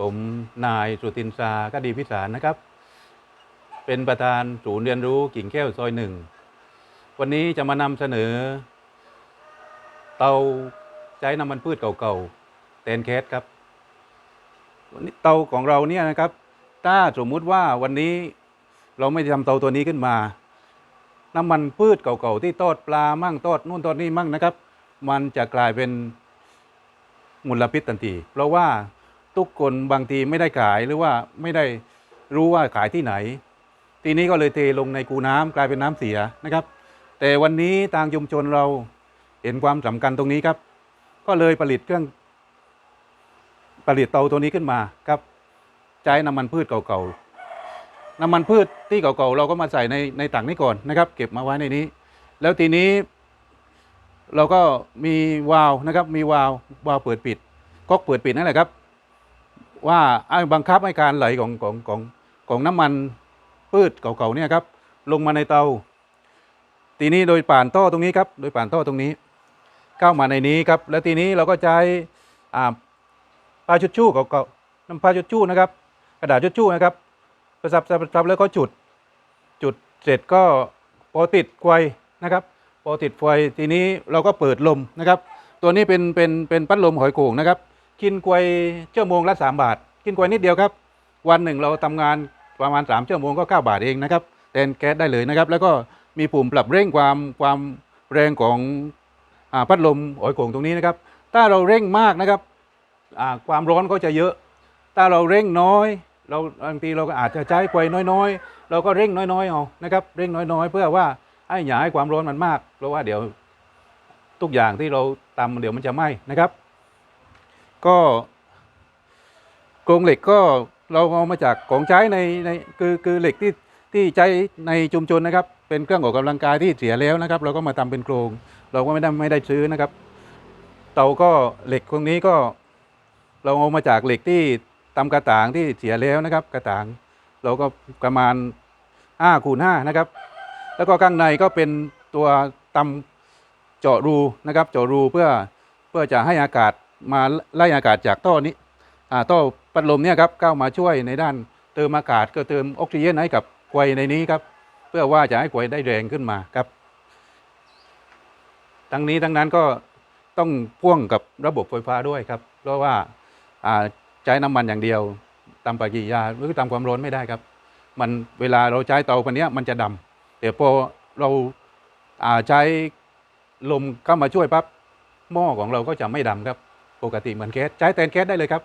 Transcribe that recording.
ผมนายสุตินทรากดีพิสารนะครับ เป็นประธานศูนย์เรียนรู้กิ่งแก้วซอยหนึ่ง วันนี้จะมานำเสนอ เตาใช้น้ำมันพืชเก่าๆแตนแคสครับ วันนี้เตาของเราเนี่ยนะครับ ถ้าสมมุติว่าวันนี้เราไม่ทำเตาตัวนี้ขึ้นมา น้ำมันพืชเก่าๆที่ทอดปลามั่งทอดนู่นทอดนี่มั่งนะครับ มันจะกลายเป็นมลพิษทันที เพราะว่า ทุกคนบางทีไม่ได้ขายหรือว่าไม่ได้รู้ว่าขายที่ไหน ทีนี้ก็เลยเทลงในคูน้ำกลายเป็นน้ำเสียนะครับ แต่วันนี้ทางชุมชนเราเห็นความสำคัญตรงนี้ครับ ก็เลยผลิตเครื่อง ผลิตเตาตัวนี้ขึ้นมาครับใช้น้ำมันพืชเก่าๆน้ำมันพืชที่เก่าๆเราก็มาใส่ในในถังนี้ก่อนนะครับ เก็บมาไว้ในนี้ แล้วทีนี้ เราก็มีวาล์วนะครับ มีวาล์ววาล์วเปิดปิดก๊อกเปิดปิดนั่นแหละครับ ว่าไอ้บังคับให้การไหลของของของของน้ำมันพืชเก่าๆเนี่ยครับลงมาในเตา ทีนี้โดยผ่านท่อตรงนี้ครับโดยผ่านท่อตรงนี้เข้ามาในนี้ครับ แล้วทีนี้เราก็ใช้อ่าชุดชู่เก่าๆน้ำผ้าชุดชู่นะครับ กระดาษชุดชู่นะครับประสับสับสับแล้วก็จุดจุดเสร็จก็พอติดไฟนะครับพอติดไฟทีนี้เราก็เปิดลมนะครับ ตัวนี้เป็นเป็นเป็นพัดลมหอยโข่งนะครับ กินกวยชั่วโมงละสามบาท กินกวยนิดเดียวครับ วันหนึ่งเราทำงานประมาณ3ชั่วโมงก็9บาทเองนะครับแทนแก๊สได้เลยนะครับ แล้วก็มีปุ่มปรับเร่งความความแรงของอพัดลมหอยโข่งตรงนี้นะครับ ถ้าเราเร่งมากนะครับความร้อนก็จะเยอะ ถ้าเราเร่งน้อยเราบางทีเราก็อาจจะใช้ไฟน้อยๆ เราก็เร่งน้อยๆเอานะครับเร่งน้อยๆ เพื่อว่าให้อย่าให้ความร้อนมันมาก เพราะว่าเดี๋ยวทุกอย่างที่เราตำเดี๋ยวมันจะไหม้นะครับ ก็โครงเหล็กก็เราเอามาจากของใช้ในในคือคือเหล็กที่ที่ใช้ในชุมชนนะครับ เป็นเครื่องออกกำลังกายที่เสียแล้วนะครับ เราก็มาทำเป็นโครง เราก็ไม่ได้ไม่ได้ซื้อนะครับ เตาก็เหล็กตรงนี้ก็ เราเอามาจากเหล็กที่ตำกระถางที่เสียแล้วนะครับ กระถาง เราก็ประมาณ5คูณ5นะครับ แล้วก็ข้างในก็เป็นตัวตำเจาะรูนะครับ เจาะรูเพื่อเพื่อจะให้อากาศ มาไล่อากาศจากท่อนี้ท่อพัดลมเนี่ยครับเข้ามาช่วยในด้านเติมอากาศก็เติมออกซิเจนให้กับควยในนี้ครับเพื่อว่าจะให้ควยได้แรงขึ้นมาครับ ทั้งนี้ทั้งนั้นก็ต้องพ่วงกับระบบไฟฟ้าด้วยครับ เพราะว่าใช้น้ำมันอย่างเดียวตามปฏิกิริยาหรือตามความร้อนไม่ได้ครับ มันเวลาเราใช้เตาพันนี้มันจะดำแต่พอเราาใช้ลมเข้ามาช่วยปั๊บหม้อของเราก็จะไม่ดำครับ ปกติเหมือนแก๊สใช้แทนแก๊สได้เลยครับ